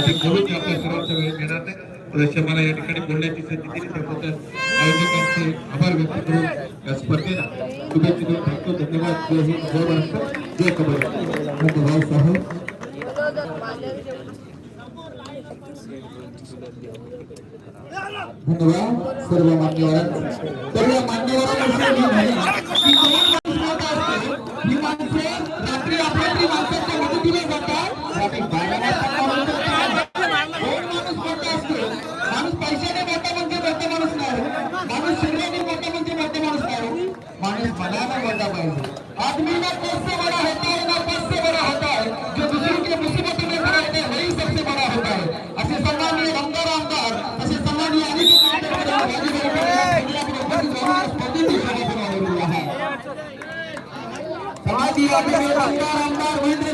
अधिक बोलून आपल्या सर्वांचा वेळ घेणार नाही. थोडेसे मला या ठिकाणी बोलण्याची संधी दिली, त्याबद्दल आयोजकांचे आभार व्यक्त करून या स्पर्धेला शुभेच्छा देऊन थांबतो. धन्यवाद. जय हिंद, जय महाराष्ट्र. जय कबड्डी धन्यवाद साहेब धन्यवाद सर्व मान्यवरांना सर्व मान्यवरांना आदमी बनाना बनना पाहिजे आदमी ना पैसे बड़ा होता है ना पैसे बड़ा होता है। जो दूसरों की मुसीबत में खड़ा होता है वही सबसे बड़ा होता है। असे सन्माननीय आमदार आमदार असे सन्माननीय अनेक समाजी आमदार आमदार महेंद्र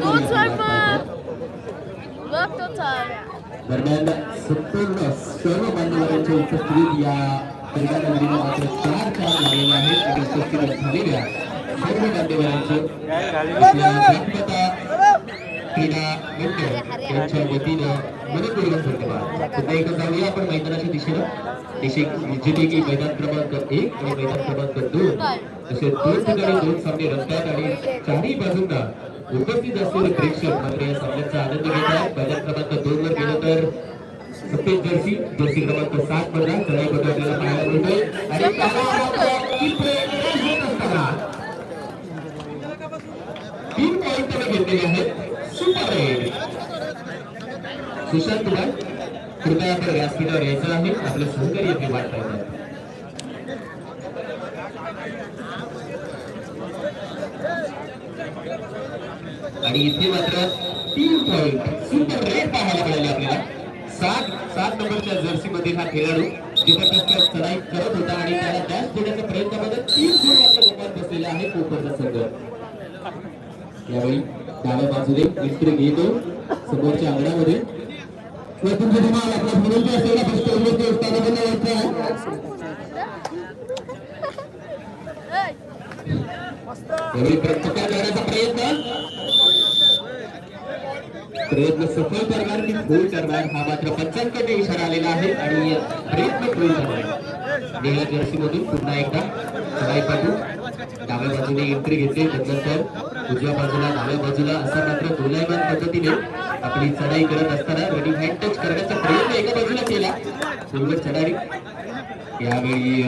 तोच आहे पण बघ तोच आहे दरम्यान संपूर्ण सर्व मान्यवरांच्या उपस्थितीत या चार चार आहेत उपस्थित झालेल्या सर्व क्रीडा मंडळ यांच्या वतीनं मनपूर्वक धन्यवाद पुन्हा एकदा जाऊया आपण मैदानाच्या दिशेनं दिशे की मैदान क्रमांक एक आणि मैदान क्रमांक दोन असे दोन ठिकाणी दोन सामने रंगतात आणि चारही बाजूंना उपस्थित असलेले प्रेक्षक मात्र या सामन्याचा आनंद घेतात मैदान क्रमांक दोन वर गेलं तर सफेद जर्सी जर्सी क्रमांक सात मधला चढाईपटू आपल्याला पाहायला मिळतोय. आणि तीन पॉईंट त्याने घेतलेले आहेत. सुपर रेड सुशांत कुमार कृपया आपण व्यासपीठावर यायचं आहे. आपलं सहकार्य इथे वाट पाहतात आणि इथे मात्र तीन पॉईंट सुपर रेड पाहायला मिळाले आपल्याला. सात सात नंबरच्या जर्सी मधील हा खेळाडू जबरदस्त चढाई करत होता आणि त्याला डॅश देण्याच्या प्रयत्नामध्ये तीन गुण मात्र गमावत बसलेला आहे कोकणचा संघ. यावेळी डाव्या बाजूने एंट्री घेतो समोरच्या अंगणामध्ये. तुमचे तुम्हाला आपला विनंती असलेला प्रश्न विनंती स्थानाबद्दल यायचा आहे यावेळी प्रत्येकाला करण्याचा प्रयत्न प्रयत्न सफल करणार की फुल करणार हा मात्र पंचांकडे इशारा आलेला आहे आणि प्रयत्न फुल करणार. निळ्या जर्सी मधून पुन्हा एकदा चढाई पाठवू डाव्या बाजूने एंट्री घेतली त्यानंतर उजव्या बाजूला डाव्या बाजूला असा मात्र गोलायमान पद्धतीने आपली चढाई करत असताना रेडी हँड टच करण्याचा प्रयत्न एका बाजूला केला. सुरुवात चढाई. यावेळी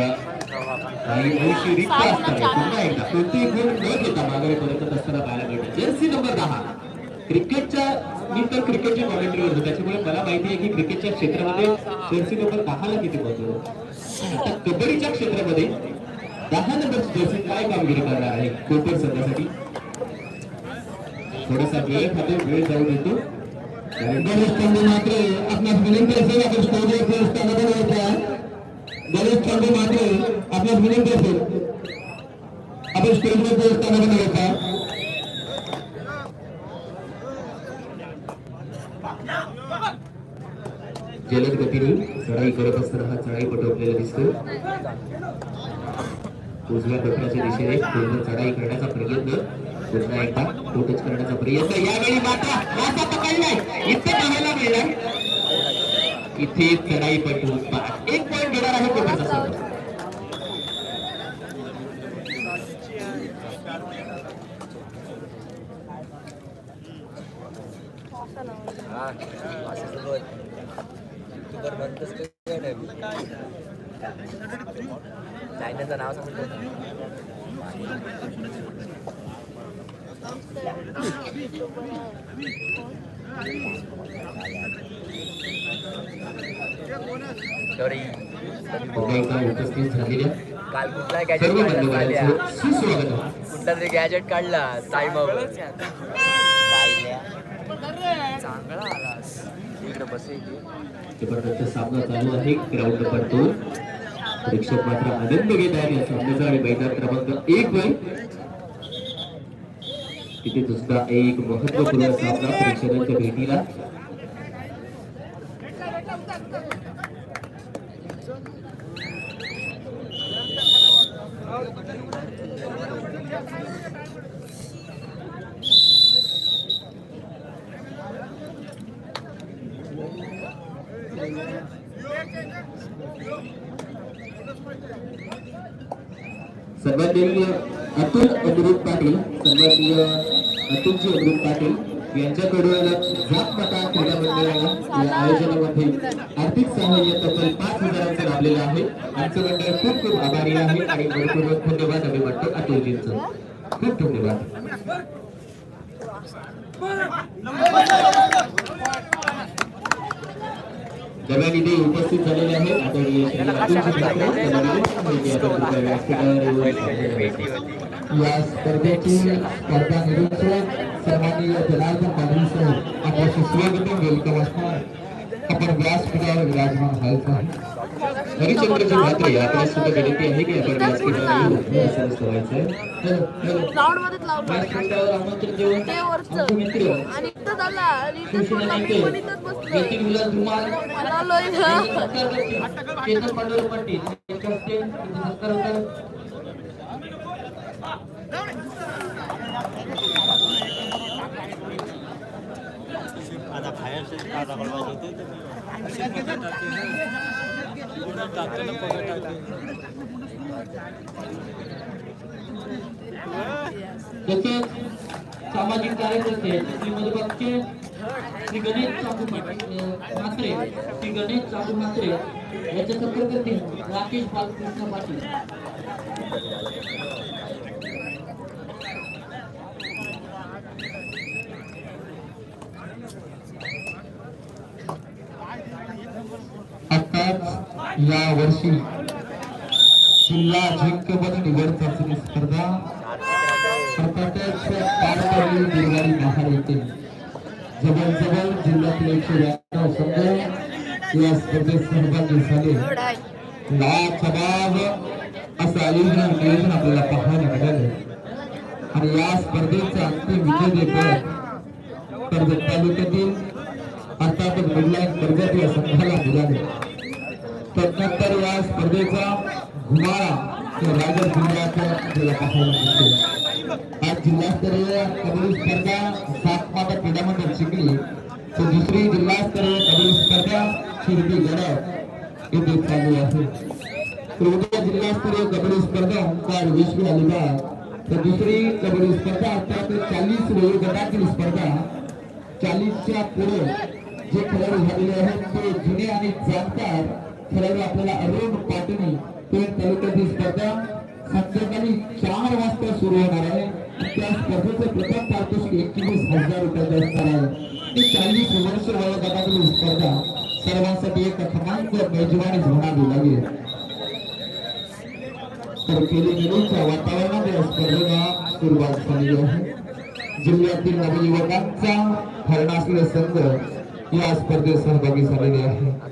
काही अंशी रिक्त असताना पुन्हा एकदा कोणतेही गुण न घेता माघारी परतत असताना पाहायला मिळतं. जर्सी नंबर दहा. क्रिकेटच्या मी तर क्रिकेटच्या कॉमेंट्री होतो त्याच्यामुळे मला माहिती आहे की क्रिकेटच्या क्षेत्रामध्ये जर्सी नंबर दहाला किती महत्त्व आता कबड्डीच्या क्षेत्रामध्ये दहा नंबर जर्सी काय कामगिरी करणार आहे? कोपर संघासाठी थोडासा वेळ खातो वेळ जाऊ देतो. गणेश चंदू मात्र आपणास विनंती असेल आपण स्टोरीवर स्थानावर गणेश चंदू मात्र आपणास विनंती असेल आपण स्टेजवर स्थानावर यायचा जलद गतीने चढाई करत असताना हा चढाई आपल्याला दिसतो उजव्या टप्प्याच्या दिशेने पूर्ण चढाई करण्याचा प्रयत्न. पुन्हा एकदा फोटोच करण्याचा प्रयत्न. यावेळी माता माता पकडलाय. इथे पाहायला मिळणार. इथे चढाईपटू पाच. एक पॉईंट घेणार आहे कोकणचा Ah, चायनाचं नाव काल कुठला गॅजेट काढला. कुठला तरी गॅजेट काढला टाईमावर चांगला आलास. इकडे बस जबरदस्त सामना चालू आहे. ग्राउंड नंबर दोन प्रेक्षक मात्र आनंद घेत आहेत या सामन्याचा आणि मैदान क्रमांक एक वर. तिथे दुसरा एक महत्त्वपूर्ण सामना प्रेक्षकांच्या भेटीला. सन्माननीय अतुल अमृत पाटील सन्माननीय अतुलजी अमृत पाटील यांच्याकडून जात माता क्रीडा मंडळाला या आयोजनामध्ये आर्थिक सहाय्य तब्बल पाच हजारांचं लाभलेलं आहे. आमचं मंडळ खूप खूप आभारी आहे आणि भरपूर धन्यवाद आम्ही वाटतो अतुलजींचं. खूप धन्यवाद. दरम्यान इथे उपस्थित झालेले आहेत आदरणीय श्री अतुलजी पाटील, सन्माननीय आपण व्यासपीठावर भेटी होती या स्पर्धेची स्पर्धा निरीक्षक सन्माननीय जनार्दन पाटील सर आपल्याशी स्वागतम वेलकम असणार आपण व्यासपीठावर विराजमान व्हायचं हरिचंद्रजी म्हात्रे आपल्या सुद्धा विनंती आहे की आपण आमंत्रण देऊन आमचे मित्र येथील मला पांडुरंग पाटील यांच्या हस्ते सत्कार होतात आता बाहेर तसेच सामाजिक कार्यकर्ते श्री मधुबागचे श्री गणेश चाकू पाटील म्हात्रे श्री गणेश चाकू म्हात्रे याचे संपर्क राकेश बालकृष्ण पाटील या वर्षी जिल्हा जिंकपद निवड चाचणी स्पर्धा. प्रत्यक्ष पार पडली बुधवारी महाड येथे जवळजवळ जिल्ह्यातील एकशे ब्याण्णव संघ या स्पर्धेत सहभागी झाले. लाजवाब असं आयोजन नियोजन आपल्याला पाहायला मिळाले. आणि या स्पर्धेचा अंतिम विजेतेपद कर्जत तालुक्यातील अर्थात मिडलाईन कर्जत या संघाला मिळाले. तदनंतर या स्पर्धेचा घुमाळा या रायगड जिल्ह्यात आपल्याला पाहायला मिळतो आज जिल्हास्तरीय कबड्डी स्पर्धा सात माता क्रीडा मंडळ शिकली तर दुसरी जिल्हास्तरीय कबड्डी स्पर्धा शिर्डी गडप येथे चालू आहे. तर उद्या जिल्हास्तरीय कबड्डी स्पर्धा ओंकार विश्व अलिबाग तर दुसरी कबड्डी स्पर्धा अर्थात चाळीस वयोगटातील स्पर्धा. चाळीसच्या पुढे जे खेळाडू झालेले आहेत ते जुने आणि जाणकार खेळाडू आपल्याला अरुण पाटणी पेण तालुक्यातील स्पर्धा संध्याकाळी चार वाजता सुरू होणार आहे. त्या स्पर्धेचं प्रथम पारितोषिक एकवीस हजार रुपयाचं असणार आहे. ती चाळीस वर्ष वयोगटातील स्पर्धा सर्वांसाठी एक क्रमांक मेजवानी होणार लागेल तर केली गेलीच्या वातावरणात या स्पर्धेला सुरुवात झालेली आहे. जिल्ह्यातील नवयुवकांचा हरणासले संघ या स्पर्धेत सहभागी झालेले आहे.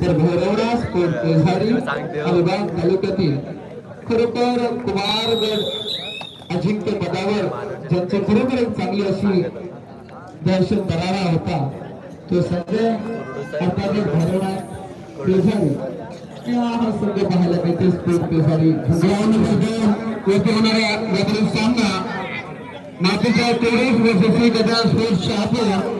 तर भैरवडा स्पोर्ट केसारी अलिबाग तालुक्यातील खरोखर कुमारगड अजिंक्य पदावर ज्यांची खरोखर एक चांगली अशी दर्शन दरारा होता तो संघ अर्थात भैरवडा केसारी क्या हा संघ पाहायला मिळते स्पोर्ट पेसारी ग्राउंडमध्ये येथे होणारा यापुढील सामना मातीच्या तेवीस वर्षाची गदा स्पोर्ट शहापूर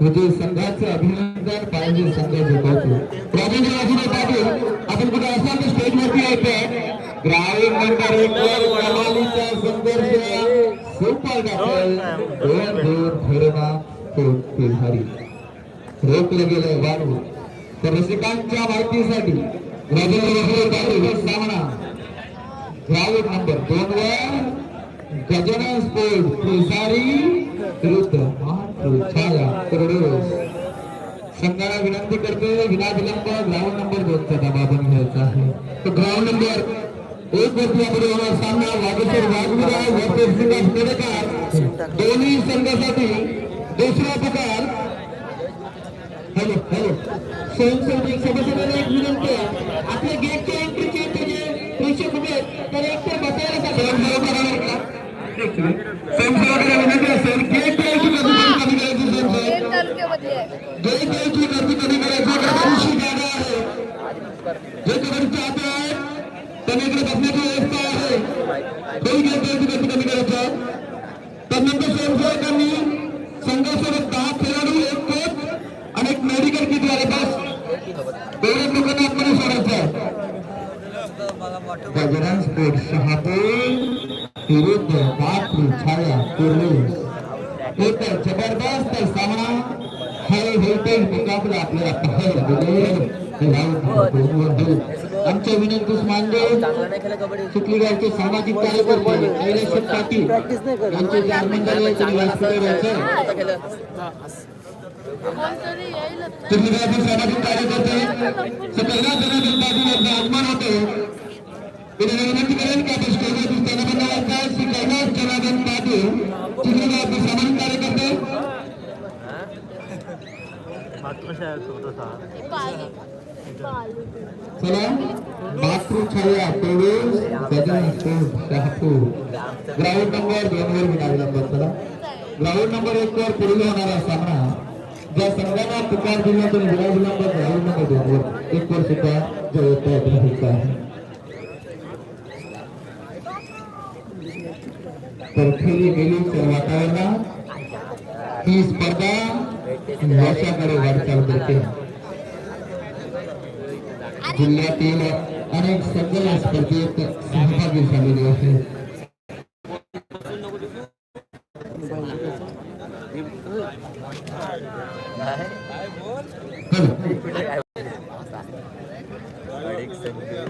म्हणजे संघाचं अभिनंदन पाहिजे पाटील आपण कुठे असाल तर स्टेज वरती यायचंय ग्राउंड नंबर एक वर कमालीचा संघर्ष. सुपर दोन दोन रोखलं वाढवून. तर रसिकांच्या माहितीसाठी रवींद्र पाटील सामना. ग्राउंड नंबर दोन वर गजानन स्पोर्ट केसारी विरुद्ध. संघाला विनंती करतो विनाविलंब ग्राउंड नंबर दोनचा डबा आपण घ्यायचा आहे. तो ग्राउंड नंबर एक वरती आपण होणार सामना वागेश्वर वाघविरा वर्सेस विकास पेडकर दोन्ही संघासाठी दुसरा पुकार हॅलो हॅलो. स्वयंसेवक सभासदांना एक विनंती आहे. आपल्या गेटच्या एंट्रीचे ते जे प्रेक्षक उभे आहेत तर एक तर बसायला सांगा स्वयंसेवकाला विनंती असेल गेटच्या एंट्री कमी करायची स्वयंसेवक एक तालुक्यामध्ये आहे गेट यायची गर्दी कमी करायची गर्दीची जागा आहे जे कबड्डीचे आते आहेत त्यांना इकडे बसण्याची व्यवस्था आहे दोन गेट यायची गर्दी कमी करायचं त्यानंतर स्वयंसेवकांनी संघासोबत दहा खेळाडू एक कोच आणि एक मेडिकल किट वाले बस एवढ्या लोकांना आतमध्ये सोडायचं आहे गजरान स्पोर्ट शहापूर विरुद्ध बापू छाया कुर्ली एक जबरदस्त सामना हाय व्होल्टेज मुकाबला आपल्याला पाहायला मिळेल हे आमच्या विनंतीस मानले चांगला नाही खेळला कबड्डी चिखली गावचे सामाजिक कार्यकर्ते कैलास पाटील यांचे चार मंडळ चिखलीगावचे सामाजिक कार्यकर्ते सकलगाव जनार्दन पाटील यांचा आगमन होते विनंती विनंती करेन की आपण स्टेजवरती स्थानबंद व्हायचा श्री कैलास जनार्दन पाटील चिखलीगावचे सामाजिक कार्यकर्ते मातृशाळा छोटासा पाहिजे पाहिजे चला मातृछाया तेवीस Gajanan sport Shahapur ground number दोन वर मिळावी नंबर चला ग्राउंड नंबर एक वर पुढील होणारा सामना ज्या संघाला पुकार दिला तो विराज नंबर ग्राउंड नंबर दोन वर एक वर सुद्धा जयता अभिनंदनचा आहे तर खेळली गेलीच्या वातावरणात ही स्पर्धा यशाकडे वाटचाल करते जिल्ह्यातील अनेक संघ या स्पर्धेत सहभागी झालेले आहेत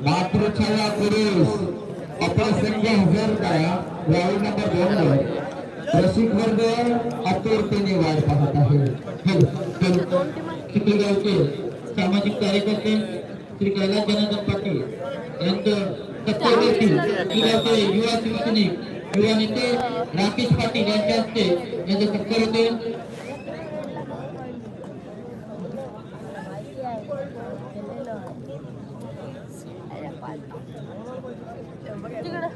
मातृछाया पुरुष आपला संघ हजर करा ग्राउंड नंबर दोन वर रसिक वर्ग आतुरतेने वाट पाहत आहे. हो, हो. चिखली गावचे सामाजिक कार्यकर्ते श्री कैलास जनार्दन पाटील यांचं तत्वावरती चिखली गावचे युवा शिवसैनिक युवा नेते राकेश पाटील यांच्या हस्ते यांचे सत्कार होते तिकडं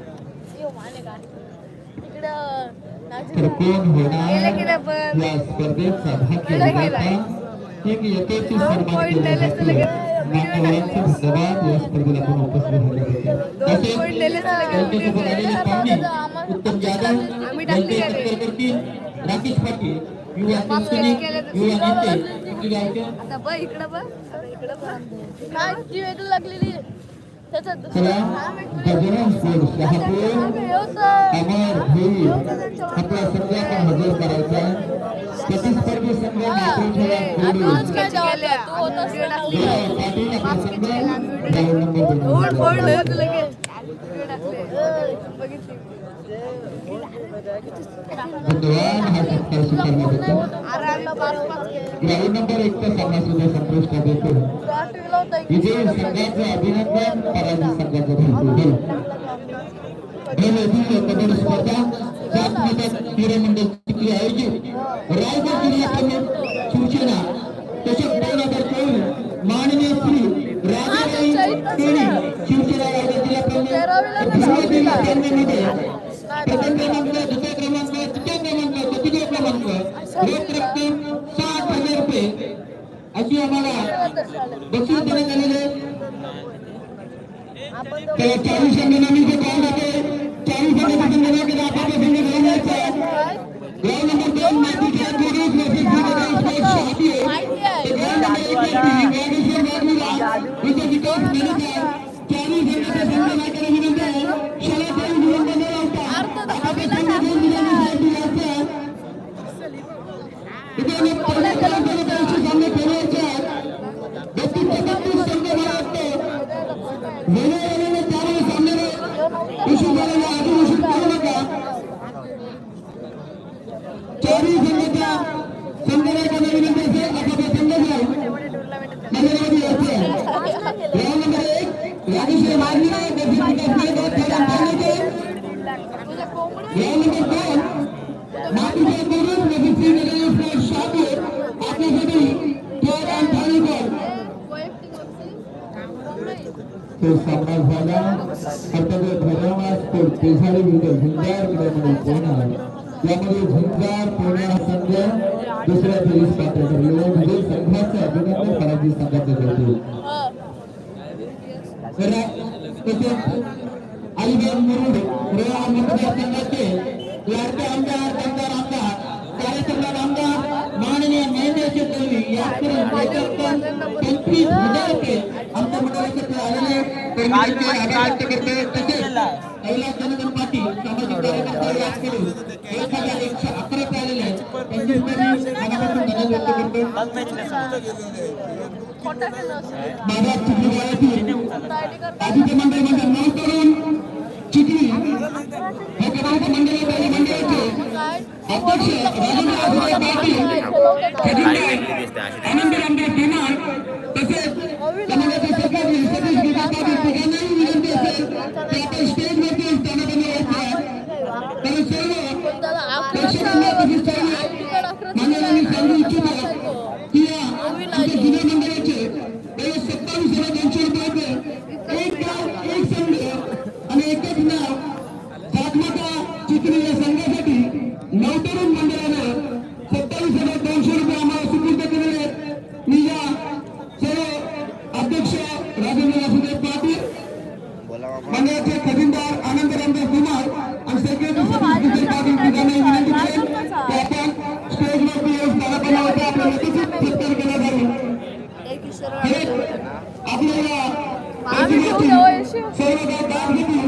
येऊ माने का तिकडं तर कोण गेलं गेलं होणार पण या स्पर्धेत सहभागी गेलं गेलं. विजेता एक यथोचित दोन सन्मान point केला दिले जातो तुला. मान्यवरांचे धन्यवाद या स्पर्धेला आपण उपस्थित झाले होते दोन point दिले तुला. त्यांच्यासोबत उत्तम जाधव राकेश पाटील युवा युवा नेते इकडं बघ इकडं बघ. वेगळी लागलेली त्याच्यात चला गजानन स्पोर्ट शहापूर अमर भोई आपला संघ आपण हजर करायचा? प्रतिस्पर्धी संघ पाटील संघ नंबर दोन हा सत्कार स्वीकारल्याबद्दल ग्राउंड नंबर एक चा सामना सुद्धा संपुष्टात येतो विजयी संघाचं अभिनंदन पराजित कबड्डी स्पर्धा आयोजित रायगड जिल्हा प्रमुख शिवसेना तसेच दोन हजार चोवीस माननीय श्री शिवसेना रायगड जिल्हा प्रमुख प्रथम क्रमांक दुसरा क्रमांक तृतीय क्रमांक चतुर्थ क्रमांक रोख रक्कम साठ हजार रुपये अशी आम्हाला बक्षीस देण्यात आलेले आहे. आपण तर चाळीस संघटनांनी जे काम होते चाळीस तो सामना झाला कर्तव्य धर्मास तो पेशारी विरुद्ध झुंजार क्रीडामध्ये पोहणार यामध्ये झुंजार पुणे हा संघ दुसऱ्या फेरीस पात्र ठरलेला आहे. म्हणजे संघाचं अभिनंदन पराजय संघाचे करतील हं. तसेच अलिबाग मुरुड रेवा मतदारसंघाचे लाडके आमदार दमदार आमदार कार्यक्रमात आमदार माननीय महेंद्रजी दळवी याकडून याच्यातून पंचवीस हजार रुपये आमच्या मंडळाचे आलेले कर्मचाऱ्यांचे आभार व्यक्त करते तसेच कैलास पाटील सामाजिक एक हजार एकशे अकरा रुपये आलेले आहेत धन्यवाद व्यक्त करतो मंडळमध्ये नऊ हे क्रमांक मंडळाचे मंडळाचे काय? अध्यक्ष राजेंद्र आसुराय पाटील खजिनदार आनंद रामदेव धुमाळ तसेच समाजाचे सहकारी सतीश गिरा पाटील तिघांनाही विनंती असेल की आपण स्टेजवरती स्थानापन्न व्हायचं कारण सर्व पण त्याला अकरा प्रेक्षकांना तसेच सर्व आयडी कार्ड अकरा मान्यवरांनी सांगू इच्छितो असायचो. की या आमच्या जुन्या मंडळाचे गेले सत्तावीस हजार दोनशे रुपयाचे एक गाव एक संघ आणि एकच नाव सातमाता चिखली या संघासाठी नवतरुण मंडळानं सत्तावीस हजार दोनशे रुपये आम्हाला सुपूर्द केलेले आहेत मी या सर्व अध्यक्ष राजेंद्र वासुदेव पाटील मंडळाचे खजिनदार आनंद रामदास कुमार आणि सेक्रेटरी सतीश विजय पाटील तिघांनाही विनंती करेन की आपण स्टेजवरती येऊन स्थानापन्न होता आपल्या व्यक्तिगत सत्कार केला जाईल एक ईश्वर हे आपल्याला आम्ही घेऊ देऊ येशील. सर्व गाव दान घेतील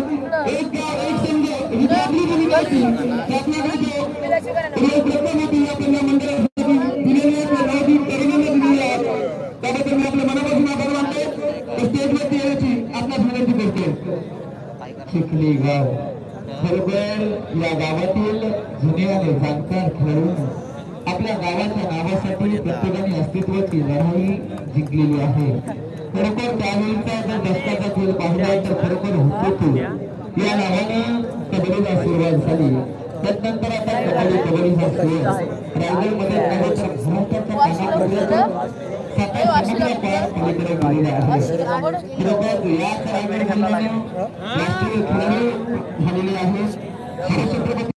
एक गाव एक संघ ही जी आपली भूमिका होती ती आपल्याकडे जो रोज रक्कम होती आपण या मंडळासाठी दिलेली आहे त्या राजी तरुणांना दिलेली आहे त्याबद्दल मी आपल्या मनापासून आभार मानतो तर स्टेजवरती येण्याची आपल्यास विनंती करतो चिखली गाव खरबर या गावातील जुने आणि जाणकार खेळून आपल्या गावाच्या नावासाठी प्रत्येकाने अस्तित्वाची लढाई जिंकलेली आहे. खरोखर त्यावेळीचा जर दशकाचा खेळ पाहिला तर खरोखर होतो तो. या नावाने कबड्डीला सुरुवात झाली. त्यानंतर आता कबड्डी कबड्डीचा खेळ. रायगडमध्ये नव्हे तर भारताच्या आहे